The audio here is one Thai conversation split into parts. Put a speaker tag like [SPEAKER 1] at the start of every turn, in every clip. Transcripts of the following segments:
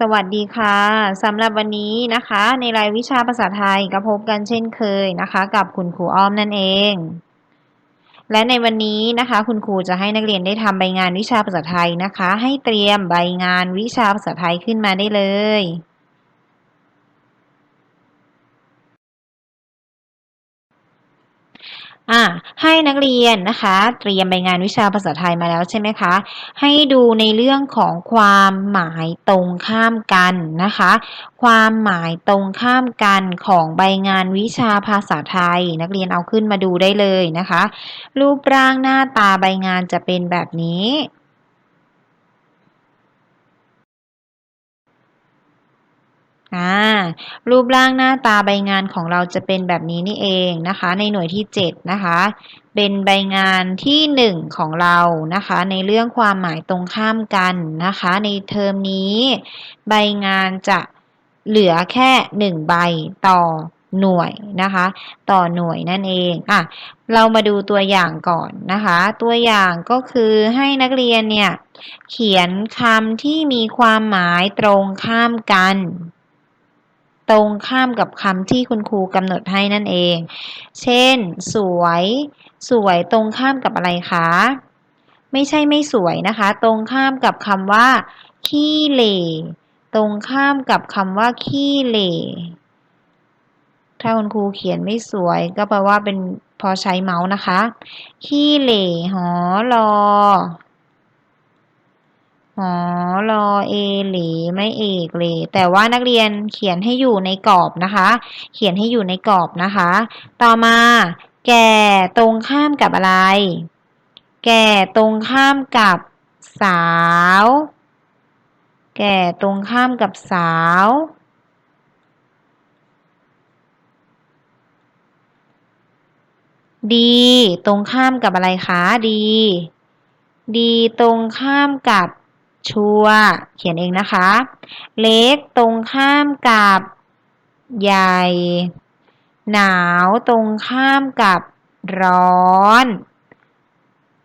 [SPEAKER 1] สวัสดีค่ะสำหรับวันนี้นะคะ ในรายวิชาภาษาไทยก็พบกันเช่นเคยนะคะ กับคุณครูอ้อมนั่นเอง และในวันนี้นะคะ คุณครูจะให้นักเรียนได้ทำใบงานวิชาภาษาไทยนะคะ ให้เตรียมใบงานวิชาภาษาไทยขึ้นมาได้เลย อ่าให้นักเรียนนะคะ เตรียมใบงานวิชาภาษาไทยมาแล้วใช่ไหมคะ ให้ดูในเรื่องของความหมายตรงข้ามกันนะคะ ความหมายตรงข้ามกันของใบงานวิชาภาษาไทย นักเรียนเอาขึ้นมาดูได้เลยนะคะ รูปร่างหน้าตาใบงานจะเป็นแบบนี้ อ่ารูปร่างหน้าตาใบงานของเราจะเป็นแบบนี้นี่เองนะคะ ในหน่วยที่ 7 นะคะ เป็นใบงานที่ 1 ของเรานะคะ ในเรื่องความหมายตรงข้ามกันนะคะ ในเทอมนี้ ใบงานจะเหลือแค่ 1 ใบต่อหน่วยนะคะ ต่อหน่วยนั่นเองอะเรามาดูตัวอย่างก่อนนะคะ ตัวอย่างก็คือให้นักเรียนเนี่ย เขียนคำที่มีความหมายตรงข้ามกัน ตรงข้ามกับคำที่คุณครูกำหนดให้นั่นเอง เช่น สวย สวยตรงข้ามกับอะไรคะ ไม่ใช่ไม่สวยนะคะ ตรงข้ามกับคำว่า ขี้เหร่ตรงข้ามกับคำว่า ขี้เหร่ถ้าคุณครูเขียนไม่สวยก็แปลว่าเป็นพอใช้เมาส์นะคะ ขี้เหร่หอรอ หอรอเอหลีไม่เอกเลยแต่ว่านักเรียนเขียนให้อยู่ในกรอบนะคะ เขียนให้อยู่ในกรอบนะคะ ต่อมา แก่ตรงข้ามกับอะไร แก่ตรงข้ามกับสาว แก่ตรงข้ามกับสาว ดี ตรงข้ามกับอะไรคะ ดี ดีตรงข้ามกับ ชัวเขียนเองนะคะ เล็กตรงข้ามกับใหญ่ หนาวตรงข้ามกับร้อน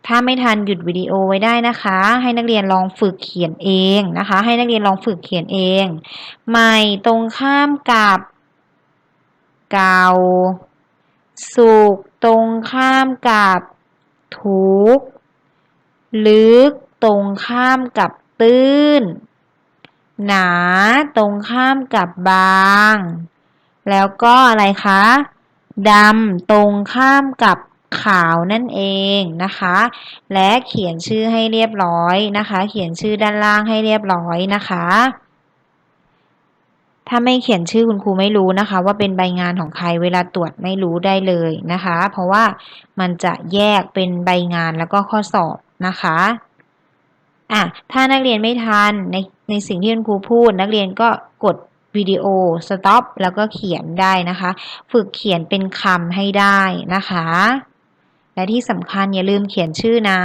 [SPEAKER 1] ถ้าไม่ทันหยุดวิดีโอไว้ได้นะคะ ให้นักเรียนลองฝึกเขียนเองนะคะ ให้นักเรียนลองฝึกเขียนเอง ใหม่ตรงข้ามกับ เก่า สุขตรงข้ามกับ ทุกข์ลึกตรงข้ามกับ ตื้น หนาตรงข้ามกับบาง แล้วก็อะไรคะดำตรงข้ามกับขาวนั่นเองนะคะ และเขียนชื่อให้เรียบร้อยนะคะ เขียนชื่อด้านล่างให้เรียบร้อยนะคะ ถ้าไม่เขียนชื่อคุณครูไม่รู้นะคะ ว่าเป็นใบงานของใครเวลาตรวจไม่รู้ได้เลยนะคะ เพราะว่ามันจะแยกเป็นใบงานแล้วก็ข้อสอบนะคะ อะถ้านักเรียนไม่ทันในในสิ่งที่คุณครูพูด นักเรียนก็กดวิดีโอสต็อปแล้วก็เขียนได้นะคะ ฝึกเขียนเป็นคำให้ได้นะคะ และที่สำคัญอย่าลืมเขียนชื่อนะ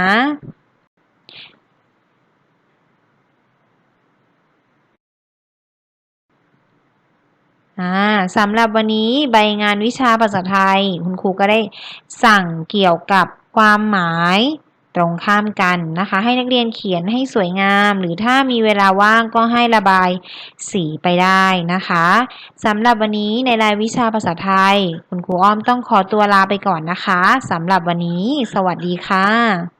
[SPEAKER 1] สำหรับวันนี้ใบงานวิชาภาษาไทย คุณครูก็ได้สั่งเกี่ยวกับความหมาย ตรงข้ามกันนะคะ ให้นักเรียนเขียนให้สวยงาม หรือถ้ามีเวลาว่างก็ให้ระบายสีไปได้นะคะสำหรับวันนี้ในรายวิชาภาษาไทย คุณครูอ้อมต้องขอตัวลาไปก่อนนะคะสำหรับวันนี้ สวัสดีค่ะ